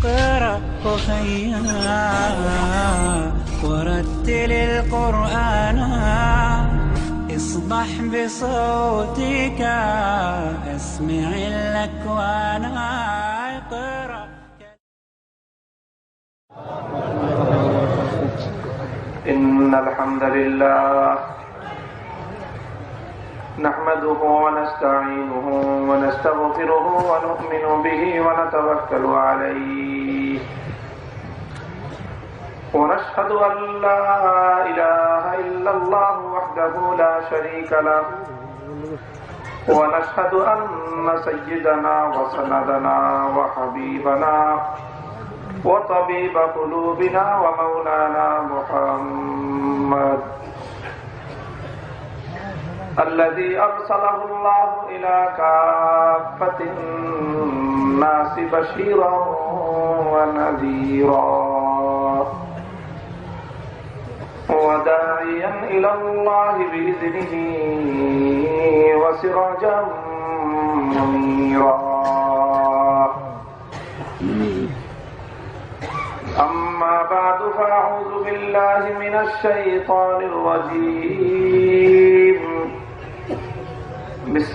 اقرأ أخيا. ورتل القرآن. اصبح بصوتك اسمع الأكوان. اقرأ. إن الحمد لله نحمده ونستعينه ونستغفره ونؤمن به ونتوكل عليه. ونشهد أن لا إله إلا الله وحده لا شريك له. ونشهد أن سيدنا وسندنا وحبيبنا وطبيب قلوبنا ومولانا محمد الذي أرسله الله إلى كافة الناس بشيرا ونذيرا. وداعيا إلى الله بإذنه وسراجا منيرا. أما بعد فأعوذ بالله من الشيطان الرجيم.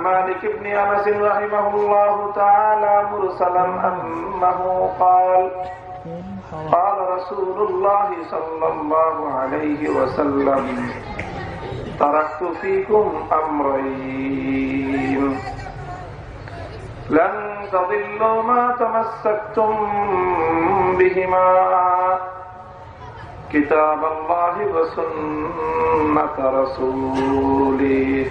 وعن مالك بن أنس رحمه الله تعالى مرسلا أنه قال قال رسول الله صلى الله عليه وسلم تركت فيكم أمرين. لن تضلوا ما تمسكتم بهما. كتاب الله وسنة رسوله.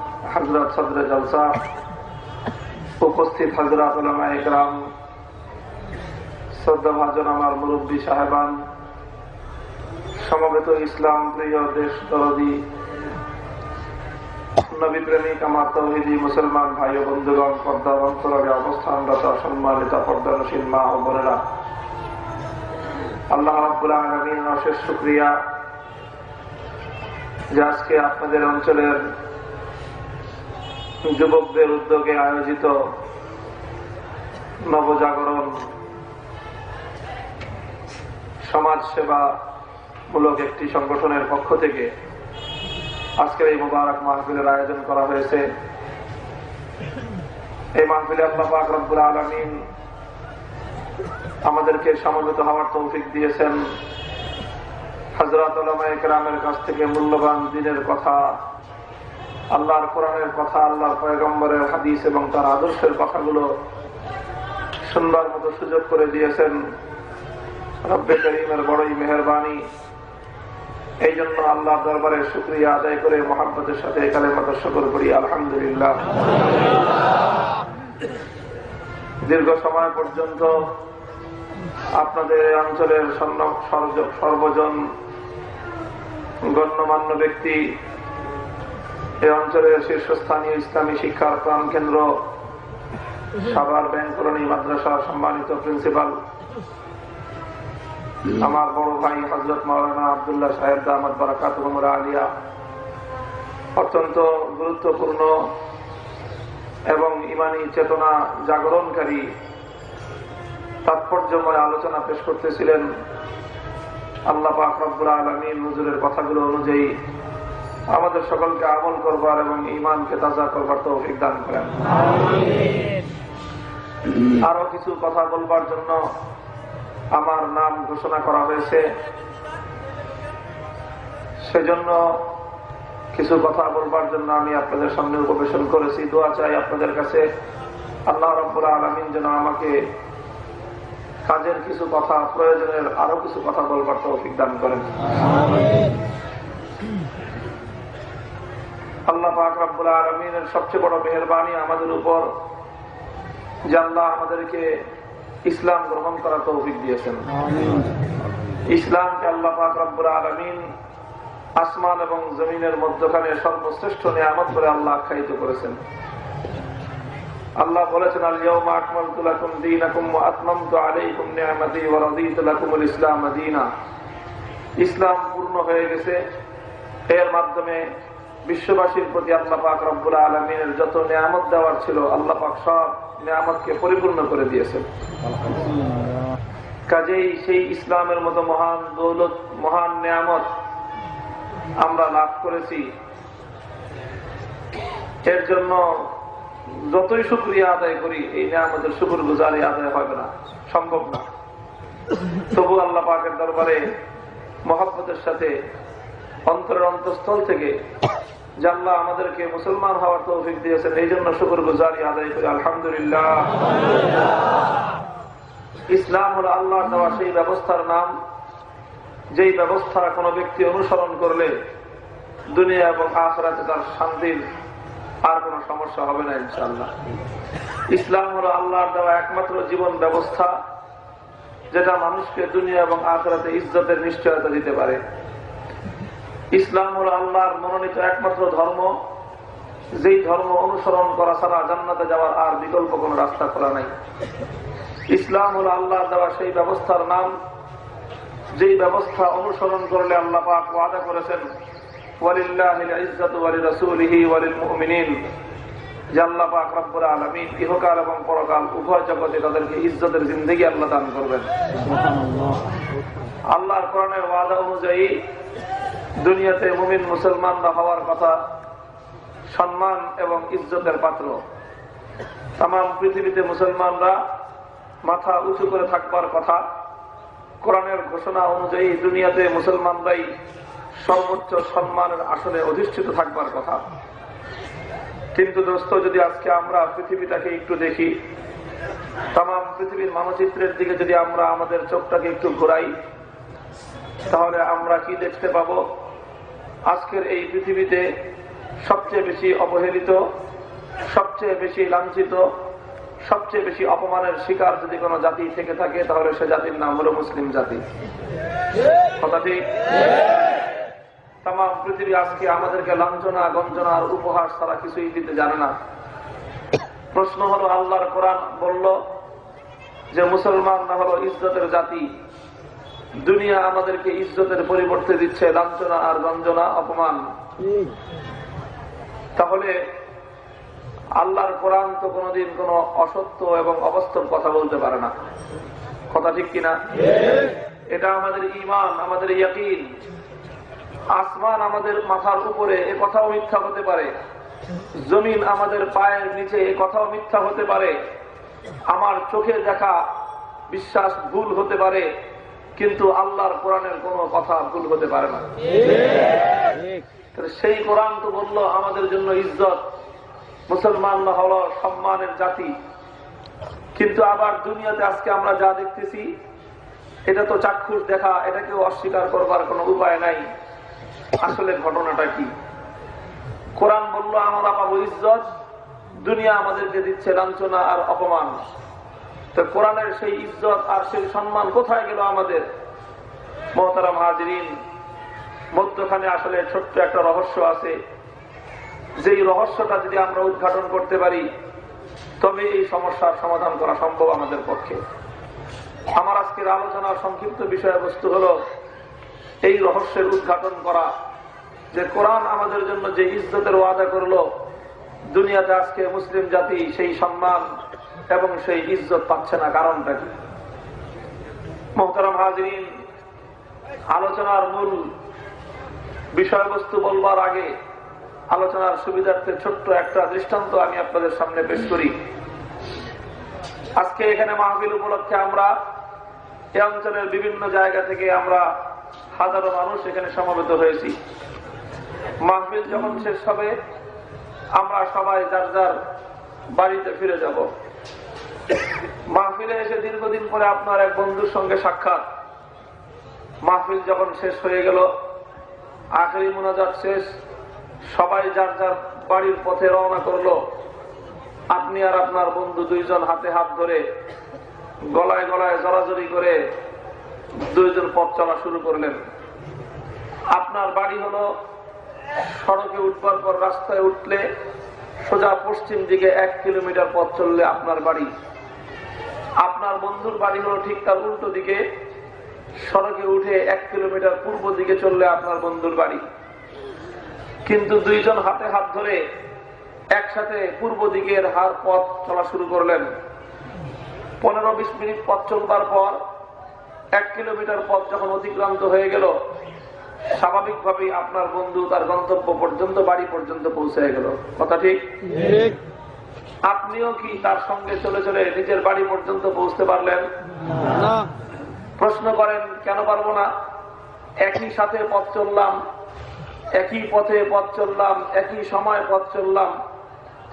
হজরত সদর জলসা উপস্থিত হজরত আলমা একরাম শ্রদ্ধাভাজন আমার মুরব্বী সাহেবান, সমবেত ইসলাম প্রিয় দেশ দরদি, নবী প্রেমিক আমার তৌহিদি মুসলমান ভাই ও বন্ধুগণ পর্দা অন্তরগে অবস্থানরত সম্মানিত পর্দানসীন মা ও বোনেরা, আল্লাহ আব্বুল আলমিন অশেষ শুক্রিয়া যে আজকে আপনাদের অঞ্চলের যুবকদের উদ্যোগে আয়োজিত নবজাগরণ সমাজ সেবা মূলক একটি সংগঠনের পক্ষ থেকে আজকের এই মোবারক মাহফিলের আয়োজন করা হয়েছে। এই মাহফিলে আল্লাহ পাক রব্বুল আলমিন আমাদেরকে সমবেত হওয়ার তৌফিক দিয়েছেন। হজরত একরামের কাছ থেকে মূল্যবান দিনের কথা আল্লাহর কোরআনের কথা, আল্লাহর পয়গম্বরের হাদিস এবং তার আদর্শের কথাগুলো সুন্দর মতো সুযোগ করে দিয়েছেন রব্বে করিমের বড়ই মেহরবানি। এই জন্য আল্লাহ দরবারে শুক্রিয়া আদায় করে মোহাম্মতের সাথে এখানে মতো করি, আলহামদুলিল্লাহ। দীর্ঘ সময় পর্যন্ত আপনাদের অঞ্চলের সর্বজন গণ্যমান্য ব্যক্তি এই অঞ্চলের শীর্ষস্থানীয় ইসলামী শিক্ষার প্রাণ কেন্দ্র, সাভার ব্যাংক মাদ্রাসা সম্মানিত প্রিন্সিপাল, আমার বড় ভাই হজরত মাওলানা আবদুল্লাহ সাহেব দাহমদ বারাকাত আলিয়া, অত্যন্ত গুরুত্বপূর্ণ এবং ইমানি চেতনা জাগরণকারী, তাৎপর্যময় আলোচনা পেশ করতেছিলেন। আল্লাহ পাক রব্বুল আলমিন হুজুরের কথাগুলো অনুযায়ী আমাদের সকলকে আমল করবার এবং ইমানকে তাজা করবার তৌফিক দান করেন। আরও কিছু কথা বলবার জন্য আমার নাম ঘোষণা করা হয়েছে। সেজন্য কিছু কথা বলবার জন্য আমি আপনাদের সামনে উপবেশন করেছি। দোয়া চাই আপনাদের কাছে। আল্লাহ রব্বুল আলমিন যেন আমাকে কাজের কিছু কথা প্রয়োজনের আরও কিছু কথা বলবার তৌফিক দান করেন। আল্লাহ পাক রব্বুল আলমিনের সবচেয়ে বড় মেহরবানি আমাদের উপর যে আল্লাহ আমাদেরকে ইসলাম গ্রহণ করার তৌফিক দিয়েছেন। ইসলামকে আল্লাহ পাক রব্বুল আলমিন আসমান এবং জমিনের মধ্যখানে সর্বশ্রেষ্ঠ নিয়ামত করে আল্লাহ আখ্যায়িত করেছেন। আল্লাহ বলেছেন আলিয়াউমা আকমালতু লাকুম দীনাকুম ওয়া আতমামতু আলাইকুম নি'মাতি ওয়া রাদিতু লাকুমুল ইসলাম দীনা। ইসলাম পূর্ণ হয়ে গেছে। এর মাধ্যমে বিশ্ববাসীর প্রতি আল্লাহ পাক রব্বুল আলমিনের যত নিয়ামত দেওয়ার ছিল, আল্লাহ পাক সব নিয়ামতকে পরিপূর্ণ করে দিয়েছেন। কাজেই সেই ইসলামের মতো মহান দৌলত, মহান নিয়ামত আমরা লাভ করেছি। এর জন্য যতই শুক্রিয়া আদায় করি, এই নিয়ামতের শুকুর গুজারি আদায় হবে না, সম্ভব না। তবু আল্লাহ পাকের দরবারে মহাব্বতের সাথে অন্তরের অন্তঃস্থল থেকে জাল্লাহ আমাদেরকে মুসলমান হওয়ার তৌফিক দিয়েছেন, এই জন্য শুকুর গুজারি আদায় করি। আলহামদুলিল্লাহ। ইসলাম হল আল্লাহ দেওয়া সেই ব্যবস্থার নাম, যেই ব্যবস্থা কোনো ব্যক্তি অনুসরণ করলে দুনিয়া এবং আখরাতে তার শান্তির আর কোন সমস্যা হবে না ইনশাল্লাহ ইসলাম হলো আল্লাহর দেওয়া একমাত্র জীবন ব্যবস্থা, যেটা মানুষকে দুনিয়া এবং আখরাতে ইজ্জতের নিশ্চয়তা দিতে পারে। ইসলাম হলো আল্লাহর মনোনীত একমাত্র ধর্ম যেই ধর্ম অনুসরণ করা ছাড়া জান্নাতে যাওয়ার আর বিকল্প কোন রাস্তা খোলা নাই। ইসলাম হল আল্লাহর দেওয়া সেই ব্যবস্থার নাম যেই ব্যবস্থা অনুসরণ করলে আল্লাহ পাক ওয়াদা করেছেন আল্লাহ ইহকাল এবং পরকাল উভয় জগতে তাদেরকে ইজ্জতের জিন্দেগি আল্লাহ দান করবেন। আল্লাহর কোরআনের ওয়াদা অনুযায়ী দুনিয়াতে মুমিন মুসলমানরা হওয়ার কথা সম্মান এবং ইজ্জতের পাত্র। তাম পৃথিবীতে মুসলমানরা মাথা উঁচু করে থাকবার কথা। কোরআনের ঘোষণা অনুযায়ী দুনিয়াতে মুসলমানরাই সর্বোচ্চ সম্মানের আসনে অধিষ্ঠিত থাকবার কথা। কিন্তু দোস্ত, যদি আজকে আমরা পৃথিবীটাকে একটু দেখি তাম পৃথিবীর মানচিত্রের দিকে যদি আমরা আমাদের চোখটাকে একটু ঘোরাই তাহলে আমরা কি দেখতে পাব? আজকের এই পৃথিবীতে সবচেয়ে বেশি অবহেলিত, সবচেয়ে বেশি লাঞ্ছিত, সবচেয়ে বেশি অপমানের শিকার যদি কোনো জাতি থেকে থাকে, তাহলে সে জাতির নাম হলো মুসলিম জাতি। তাম পৃথিবী আজকে আমাদেরকে লাঞ্ছনা, গঞ্জনা আর উপহাস তারা কিছুই দিতে জানে না। প্রশ্ন হলো, আল্লাহর কোরআন বলল যে মুসলমান না হলো ইজ্জতের জাতি। দুনিয়া আমাদেরকে ইজ্জতের পরিবর্তে দিচ্ছে লাঞ্ছনা আর রঞ্জনা অপমান। তাহলে আল্লাহর কোরআন তো কোনোদিন কোনো অসত্য এবং অবাস্তব কথা বলতে পারে না। কথা ঠিক কিনা এটা আমাদের ইমান আমাদের ইয়াকিন। আসমান আমাদের মাথার উপরে এ কথাও মিথ্যা হতে পারে। জমিন আমাদের পায়ের নিচে এ কথাও মিথ্যা হতে পারে। আমার চোখে দেখা, বিশ্বাস ভুল হতে পারে। কিন্তু আল্লাহর কোরআনের কোনো কথা ভুল হতে পারে না। সেই কোরআন তো বলল, আমাদের জন্য ইজ্জত, মুসলমান হল সম্মানের জাতি। কিন্তু আবার দুনিয়াতে আজকে আমরা যা দেখতেছি, এটা তো চাক্ষুষ দেখা, এটাকেও অস্বীকার করবার কোনো উপায় নাই। আসলে ঘটনাটা কি? কোরআন বলল, আমরা পাবো ইজ্জত, দুনিয়া আমাদেরকে দিচ্ছে লাঞ্ছনা আর অপমান। তো কোরআনের সেই ইজ্জত আর সেই সম্মান কোথায় গেল আমাদের? মহতারাম হাজরিন, মধ্যখানে আসলে ছোট্ট একটা রহস্য আছে। যেই রহস্যটা যদি আমরা উদ্ঘাটন করতে পারি, তবে এই সমস্যার সমাধান করা সম্ভব আমাদের পক্ষে। আমার আজকের আলোচনার সংক্ষিপ্ত বিষয়বস্তু হলো, এই রহস্যের উদ্ঘাটন করা। যে কোরআন আমাদের জন্য যে ইজ্জতের ওয়াদা করল, দুনিয়াতে আজকে মুসলিম জাতি সেই সম্মান এবং সেই ইজ্জত পাচ্ছে না কারণটা কি? মোহতারাম হাজরিন, আলোচনার মূল বিষয়বস্তু বলবার আগে আলোচনার সুবিধার্থে ছোট্ট একটা দৃষ্টান্ত আমি আপনাদের সামনে পেশ করি। আজকে এখানে মাহফিল উপলক্ষে আমরা এ অঞ্চলের বিভিন্ন জায়গা থেকে আমরা হাজারো মানুষ এখানে সমবেত হয়েছি। মাহফিল যখন শেষ হবে, আমরা সবাই যার যার বাড়িতে ফিরে যাব। মাহফিলে এসে দীর্ঘদিন পরে আপনার এক বন্ধুর সঙ্গে সাক্ষাৎ। মাহফিল যখন শেষ হয়ে গেল, আখেরি মোনাজাত শেষ, সবাই যার যার বাড়ির পথে রওনা করল, আপনি আর আপনার বন্ধু দুইজন হাতে হাত ধরে গলায় গলায় জড়াজড়ি করে দুইজন পথ চলা শুরু করলেন। আপনার বাড়ি হলো সড়কে উঠবার পর রাস্তায় উঠলে সোজা পশ্চিম দিকে এক কিলোমিটার পথ চললে আপনার বাড়ি। আপনার বন্ধুর বাড়ি হলো ঠিক তার উল্টো দিকে। সড়কে উঠে এক কিলোমিটার পূর্ব দিকে চললে আপনার বন্ধুর বাড়ি। কিন্তু দুইজন হাতে হাত ধরে একসাথে পূর্ব দিকের হার পথ চলা শুরু করলেন। পনেরো বিশ মিনিট পথ চলবার পর এক কিলোমিটার পথ যখন অতিক্রান্ত হয়ে গেল, স্বাভাবিকভাবেই আপনার বন্ধু তার গন্তব্য পর্যন্ত, বাড়ি পর্যন্ত পৌঁছে গেল। কথা ঠিক। আপনিও কি তার সঙ্গে চলে চলে নিজের বাড়ি পর্যন্ত পৌঁছতে পারলেন? প্রশ্ন করেন কেন পারব না? একই সাথে পথ চললাম একই পথে পথ চললাম একই সময় পথ চললাম।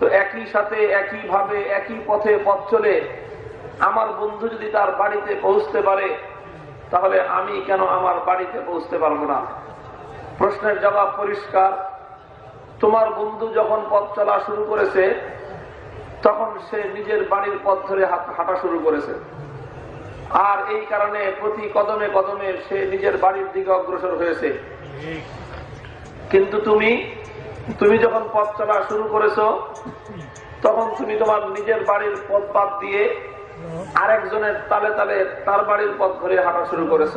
তো একই সাথে একই ভাবে একই পথে পথ চলে আমার বন্ধু যদি তার বাড়িতে পৌঁছতে পারে তাহলে আমি কেন আমার বাড়িতে পৌঁছতে পারব না? প্রশ্নের জবাব পরিষ্কার। তোমার বন্ধু যখন পথ চলা শুরু করেছে তখন সে নিজের বাড়ির পথ ধরে হাঁটা শুরু করেছে। আর এই কারণে প্রতি কদমে কদমে সে নিজের বাড়ির দিকে অগ্রসর হয়েছে। কিন্তু তুমি তুমি যখন পথ চলা শুরু করেছ, তখন তুমি তোমার নিজের বাড়ির পথ বাদ দিয়ে আরেকজনের তালে তালে তার বাড়ির পথ ধরে হাঁটা শুরু করেছ।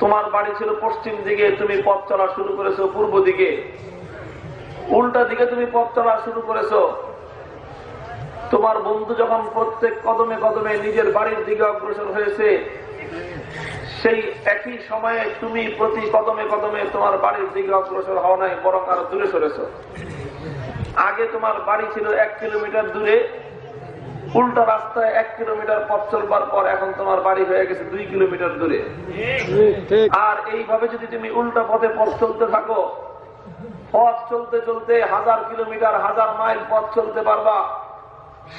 তোমার বাড়ি ছিল পশ্চিম দিকে, তুমি পথ চলা শুরু করেছ পূর্ব দিকে। উল্টা দিকে তুমি পথ চলা শুরু করেছ। তোমার বন্ধু যখন প্রত্যেক কদমে কদমে নিজের বাড়ির দিকে অগ্রসর হয়েছে, সেই একই সময়ে তুমি প্রতি কদমে কদমে তোমার বাড়ির দিকে অগ্রসর হওয়া নাই, বরং আরও দূরে সরেছ। আগে তোমার বাড়ি ছিল এক কিলোমিটার দূরে, উল্টা রাস্তায় এক কিলোমিটার পথ চলবার পর এখন তোমার বাড়ি হয়ে গেছে দুই কিলোমিটার দূরে। আর এইভাবে যদি তুমি উল্টা পথে পথ চলতে থাকো, পথ চলতে চলতে হাজার কিলোমিটার, হাজার মাইল পথ চলতে পারবা।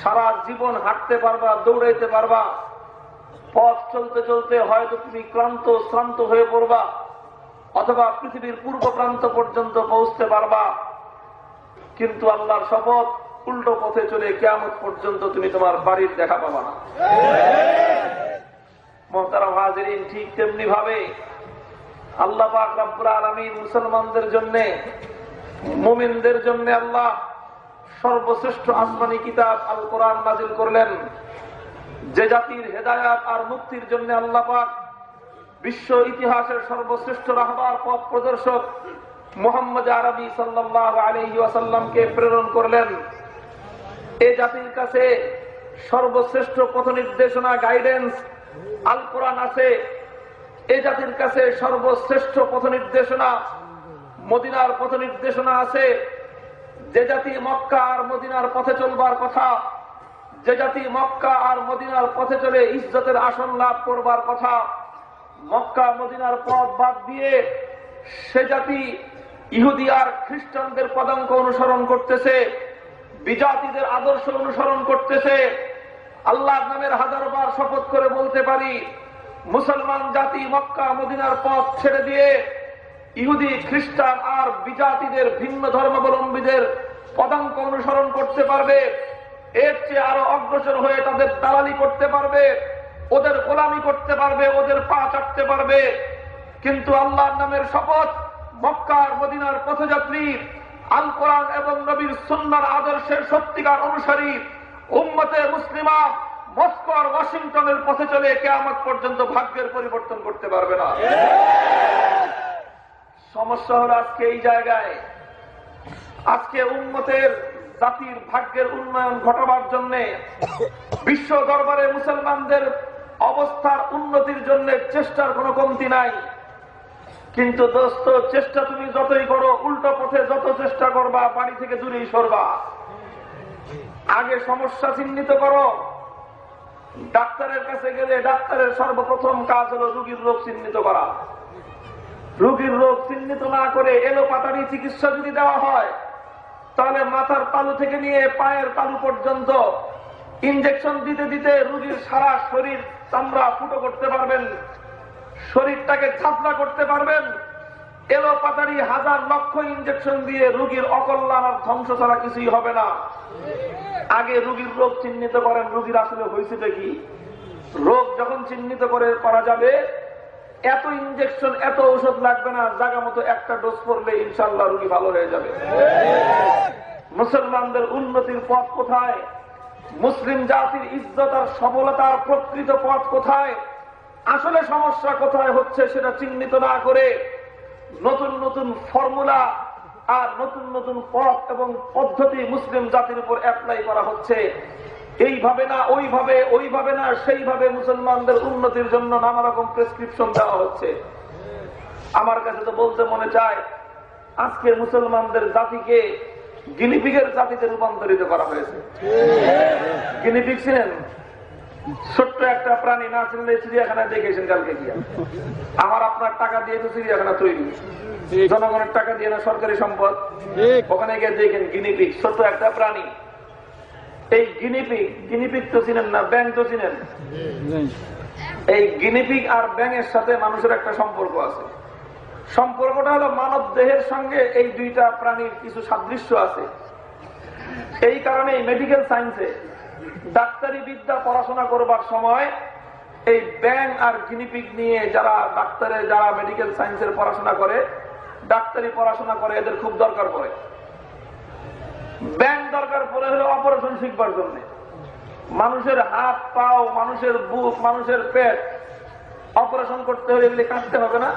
সারা জীবন হাঁটতে পারবা, দৌড়াইতে পারবা। পথ চলতে চলতে হয়তো তুমি ক্লান্ত, শ্রান্ত হয়ে পড়বা, অথবা পৃথিবীর পূর্ব প্রান্ত পর্যন্ত পৌঁছতে পারবা। কিন্তু আল্লাহর শপথ উল্টো পথে চলে কেমন পর্যন্ত তুমি তোমার বাড়ির দেখা পাবা না। মহতারা ঠিক তেমনি ভাবে আল্লাহ পাক রব্বুল মুসলমানদের জন্য, মুমিনদের জন্য আল্লাহ সর্বশ্রেষ্ঠ আসমানি কিতাব আল কোরআন নাজিল করলেন। যে জাতির হেদায়াত আর মুক্তির জন্য আল্লাহ পাক বিশ্ব ইতিহাসের সর্বশ্রেষ্ঠ রাহবার, পথ প্রদর্শক মোহাম্মদ আরবি সাল্লাহ আলহি ওয়াসাল্লামকে প্রেরণ করলেন। এ জাতির কাছে সর্বশ্রেষ্ঠ পথ নির্দেশনা গাইডেন্স আল কোরআন আছে। এ জাতির কাছে সর্বশ্রেষ্ঠ পথ নির্দেশনা মদিনার পথ নির্দেশনা আছে। যে জাতি মক্কা আর মদিনার পথে চলবার কথা, যে জাতি মক্কা আর মদিনার পথে চলে ইজ্জতের আসন লাভ করবার কথা, মক্কা মদিনার পথ বাদ দিয়ে সে জাতি ইহুদি আর খ্রিস্টানদের পদাঙ্ক অনুসরণ করতেছে, বিজাতিদের আদর্শ অনুসরণ করতেছে। আল্লাহ নামের হাজার বার শপথ করে বলতে পারি, মুসলমান জাতি মক্কা মদিনার পথ ছেড়ে দিয়ে ইহুদি, খ্রিস্টান আর বিজাতিদের, ভিন্ন ধর্মাবলম্বীদের পদাঙ্ক অনুসরণ করতে পারবে। এর চেয়ে আরও অগ্রসর হয়ে তাদের দালালি করতে পারবে, ওদের গোলামি করতে পারবে, ওদের পা চাটতে পারবে। কিন্তু আল্লাহর নামের শপথ, মক্কার মদিনার পথযাত্রী আল কোরআন এবং নবীর সুন্নার আদর্শের সত্যিকার অনুসারী, উম্মতে মুসলিমা মস্কো আর ওয়াশিংটনের পথে চলে কেয়ামত পর্যন্ত ভাগ্যের পরিবর্তন করতে পারবে না। সমস্যা হলো আজকে এই জায়গায়। আজকে উন্মতের জাতির ভাগ্যের উন্নয়ন ঘটাবার জন্য বিশ্ব দরবারে মুসলমানদের অবস্থার উন্নতির জন্য চেষ্টার কোনো কমতি নাই। কিন্তু দোস্ত, চেষ্টা তুমি যতই করো, উল্টো পথে যত চেষ্টা করবা, বাড়ি থেকে দূরেই সরবা। আগে সমস্যা চিহ্নিত করো। ডাক্তারের কাছে গেলে ডাক্তারের সর্বপ্রথম কাজ হলো রুগীর রোগ চিহ্নিত করা। রোগীর রোগ চিহ্নিত না করে এলোপাতারি চিকিৎসা যদি দেওয়া হয়, তাহলে মাথার তালু থেকে নিয়ে পায়ের তালু পর্যন্ত ইনজেকশন দিতে দিতে রুগীর সারা শরীর চামড়া ফুটো করতে পারবেন, শরীরটাকে ছাপড়া করতে পারবেন। এলোপাতারি হাজার লক্ষ ইনজেকশন দিয়ে রুগীর অকল্যাণ আর ধ্বংস ছাড়া কিছুই হবে না। আগে রুগীর রোগ চিহ্নিত করেন, রুগীর আসলে হয়েছে কি? রোগ যখন চিহ্নিত করে করা যাবে এত ইনজেকশন এত ঔষধ লাগবে না জায়গা মতো একটা ডোজ করলে ইনশাল্লাহ রুগী ভালো হয়ে যাবে। মুসলমানদের উন্নতির পথ কোথায়? মুসলিম জাতির ইজ্জত আর সফলতার প্রকৃত পথ কোথায়? আসলে সমস্যা কোথায় হচ্ছে সেটা চিহ্নিত না করে নতুন নতুন ফর্মুলা আর নতুন নতুন পথ এবং পদ্ধতি মুসলিম জাতির উপর অ্যাপ্লাই করা হচ্ছে। এইভাবে না ওইভাবে ওইভাবে না সেইভাবে মুসলমানদের উন্নতির জন্য নানা রকম প্রেসক্রিপশন দেওয়া হচ্ছে। আমার কাছে তো বলতে মনে চায় আজকে মুসলমানদের জাতিকে গিনিপিগের জাতিতে রূপান্তরিত করা হয়েছে। গিনিপিগ ছিলেন ছোট্ট একটা প্রাণী না চিনলে চিড়িয়াখানায় দেখেছেন কালকে গিয়া। আমার আপনার টাকা দিয়ে তো চিড়িয়াখানা তৈরি। জনগণের টাকা দিয়ে না সরকারি সম্পদ। ওখানে গিয়ে দেখেন গিনিপিগ ছোট্ট একটা প্রাণী। এই গিনিপিগ গিনিপিগ তো চিনেন না ব্যাংক তো চিনেন? এই গিনিপিগ আর ব্যাঙের সাথে মানুষের একটা সম্পর্ক আছে। সম্পর্কটা হলো মানব দেহের সঙ্গে এই দুইটা প্রাণীর কিছু সাদৃশ্য আছে। এই কারণে মেডিকেল সায়েন্সে ডাক্তারি বিদ্যা পড়াশোনা করবার সময় এই ব্যাং আর গিনিপিগ নিয়ে যারা ডাক্তারের যারা মেডিকেল সায়েন্সের পড়াশোনা করে ডাক্তারি পড়াশোনা করে এদের খুব দরকার পড়ে। ব্যাং দরকার পড়ে হলো অপারেশন শিখবার জন্য। মানুষের হাত, পাও, মানুষের বুক, মানুষের পেট, অপারেশন করতে হলে এগুলি কাটতে হবে না।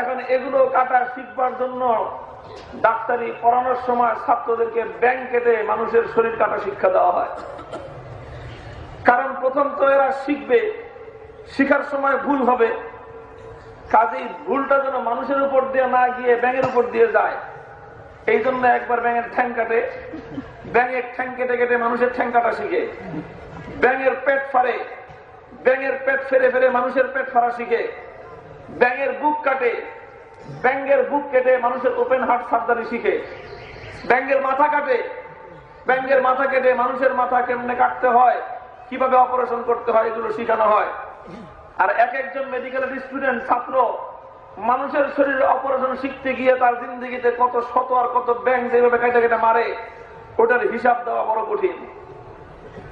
এখন এগুলো কাটা শিখবার জন্য ডাক্তারি পড়ানোর সময় ছাত্রদেরকে ব্যাংক কেটে মানুষের শরীর কাটা শিক্ষা দেওয়া হয়। কারণ প্রথম তো এরা শিখবে, শিখার সময় ভুল হবে। কাজেই ভুলটা যেন মানুষের উপর দিয়ে না গিয়ে ব্যাঙের উপর দিয়ে যায়। এই জন্য একবার ব্যাঙের ঠ্যাং কাটে। ব্যাঙের ঠ্যাং কেটে কেটে মানুষের ঠ্যাং কাটা শিখে। ব্যাঙের পেট ফাড়ে। ব্যাঙের পেট ফেরে ফেরে মানুষের পেট ফাড়া শিখে। ব্যাঙের বুক কাটে। ব্যাঙ্গের বুক কেটে মানুষের ওপেন হার্ট সার্জারি শিখে। ব্যাঙ্গের মাথা কাটে। ব্যাঙ্গের মাথা কেটে মানুষের মাথা কেমনে কাটতে হয়? কীভাবে অপারেশন করতে হয়? এগুলো শিখানো হয়। আর এক একজন মেডিকেল স্টুডেন্ট ছাত্র মানুষের শরীরে অপারেশন শিখতে গিয়ে তার জিন্দগিতে কত শত আর কত ব্যাংক যেভাবে কেটে কেটে মারে, ওটার হিসাব দেওয়া বড় কঠিন।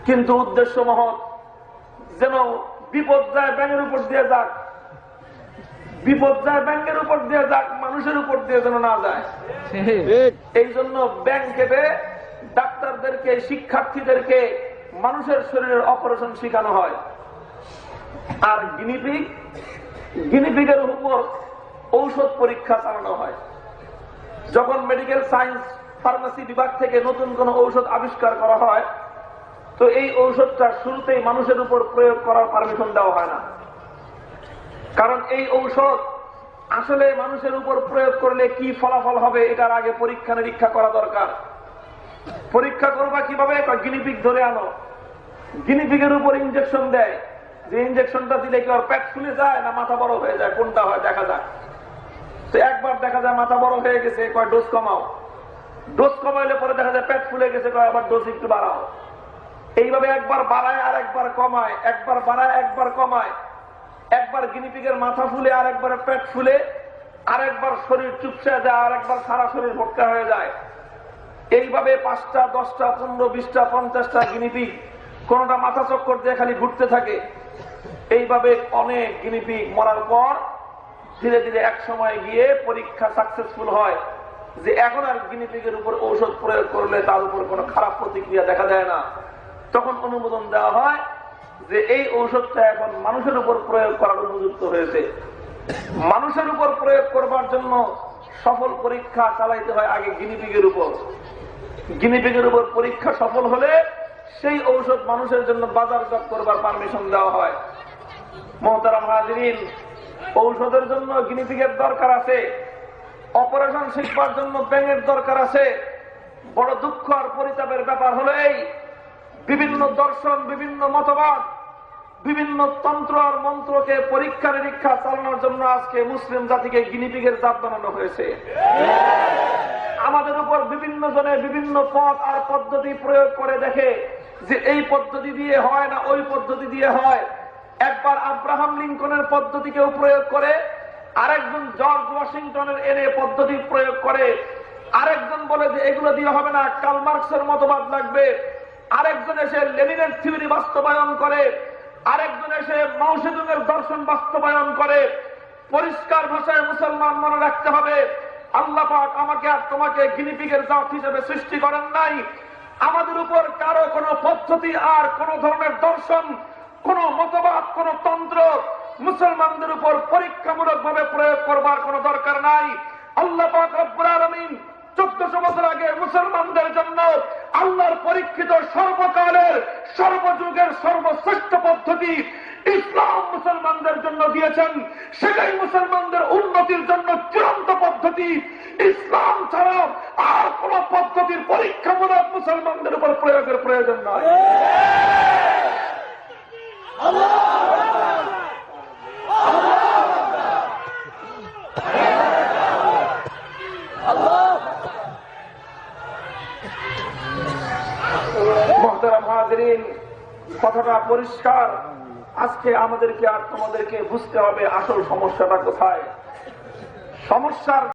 কিন্তু উদ্দেশ্য মহৎ, যেন বিপদ যায় ব্যাঙের উপর দিয়ে যাক। বিপদ যায় ব্যাংকের উপর দিয়ে যাক, মানুষের উপর দিয়ে যেন না যায়। এই জন্য ব্যাংক কেটে ডাক্তারদেরকে, শিক্ষার্থীদেরকে মানুষের শরীরের অপারেশন শেখানো হয়। আর গিনিপিগ, গিনিপিগের উপর ঔষধ পরীক্ষা চালানো হয়। যখন মেডিকেল সায়েন্স ফার্মাসি বিভাগ থেকে নতুন কোন ঔষধ আবিষ্কার করা হয়, তো এই ঔষধটা শুরুতেই মানুষের উপর প্রয়োগ করার পারমিশন দেওয়া হয় না। কারণ এই ঔষধ আসলে মানুষের উপর প্রয়োগ করলে কি ফলাফল হবে এটার আগে পরীক্ষা নিরীক্ষা করা দরকার। পরীক্ষা করবা কীভাবে? গিনিপিক ধরে আনো। গিনিপিকের উপর ইঞ্জেকশন দেয়। যে ইঞ্জেকশনটা দিলে কি ওর পেট ফুলে যায় না মাথা বড় হয়ে যায়? কোনটা হয়? দেখা যায় তো একবার দেখা যায় মাথা বড় হয়ে গেছে, কয় ডোজ কমাও। ডোজ কমাইলে পরে দেখা যায় পেট ফুলে গেছে, কয় আবার ডোজ একটু বাড়াও। এইভাবে একবার বাড়ায় আর একবার কমায়, একবার বাড়ায়, একবার কমায়। একবার গিনিপিগের মাথা ফুলে, আর একবার পেট ফুলে, আর একবার শরীর চুপসে যায়, আর একবার সারা শরীর ভটকা হয়ে যায়। এইভাবে পাঁচটা, দশটা, পনেরো, বিশটা, পঞ্চাশটা গিনিপিগ কোনটা মাথা চক্কর দিয়ে খালি ঘুরতে থাকে। এইভাবে অনেক গিনিপিগ মরার পর ধীরে ধীরে এক সময় গিয়ে পরীক্ষা সাকসেসফুল হয়, যে এখন আর গিনিপিগের উপর ঔষধ প্রয়োগ করলে তার উপর কোনো খারাপ প্রতিক্রিয়া দেখা দেয় না। তখন অনুমোদন দেওয়া হয় যে এই ঔষধটা এখন মানুষের উপর প্রয়োগ করার উপযুক্ত হয়েছে। মানুষের উপর প্রয়োগ করবার জন্য সফল পরীক্ষা চালাইতে হয় আগে গিনিপিগের উপর। গিনিপিগের উপর পরীক্ষা সফল হলে সেই ঔষধ মানুষের জন্য বাজারজাত করবার পারমিশন দেওয়া হয়। মোহতারাম হাজরিন ঔষধের জন্য গিনিপিগের দরকার আছে। অপারেশন শিখবার জন্য ব্যাঙের দরকার আছে। বড় দুঃখ আর পরিতাপের ব্যাপার হলো এই বিভিন্ন দর্শন, বিভিন্ন মতবাদ, বিভিন্ন তন্ত্র আর মন্ত্রকে পরীক্ষা নিরীক্ষা চালানোর জন্য আজকে মুসলিম জাতিকে গিনিপিগের জাত বানানো হয়েছে। আমাদের উপর বিভিন্ন জনে বিভিন্ন পথ আর পদ্ধতি প্রয়োগ করে দেখে যে এই পদ্ধতি দিয়ে হয় না, ওই পদ্ধতি দিয়ে হয়। একবার আব্রাহাম লিঙ্কনের পদ্ধতি কেউ প্রয়োগ করে, আরেকজন জর্জ ওয়াশিংটনের এনে পদ্ধতি প্রয়োগ করে, আরেকজন বলে যে এগুলো দিয়ে হবে না কালমার্কসের মতবাদ লাগবে, আরেকজন এসে লেনিনের থিওরি বাস্তবায়ন করে, আরেকজন এসে মাউসেদুমের দর্শন বাস্তবায়ন করে, পরিষ্কার ভাষায় মুসলমান মনে রাখতে হবে, আল্লাহ পাক আমাকে আর তোমাকে গিনিপিগের জাত হিসেবে সৃষ্টি করেন নাই। আমাদের উপর কারও কোনো পদ্ধতি আর কোন ধরনের দর্শন কোন মতবাদ, কোন তন্ত্র মুসলমানদের উপর পরীক্ষামূলক ভাবে প্রয়োগ করবার কোনো দরকার নাই। আল্লাহ আলামিন চোদ্দশো বছর আগে মুসলমানদের জন্য আল্লাহর পরীক্ষিত সর্বকালের, সর্বযুগের সর্বশ্রেষ্ঠ পদ্ধতি ইসলাম মুসলমানদের জন্য দিয়েছেন। সেটাই মুসলমানদের উন্নতির জন্য চূড়ান্ত পদ্ধতি। ইসলাম ছাড়া আর কোন পদ্ধতির পরীক্ষামূলক মুসলমানদের উপর প্রয়োগের প্রয়োজন নয় কথাটা পরিষ্কার। আজকে আমাদেরকে আর তোমাদেরকে বুঝতে হবে আসল সমস্যাটা কোথায়। সমস্যার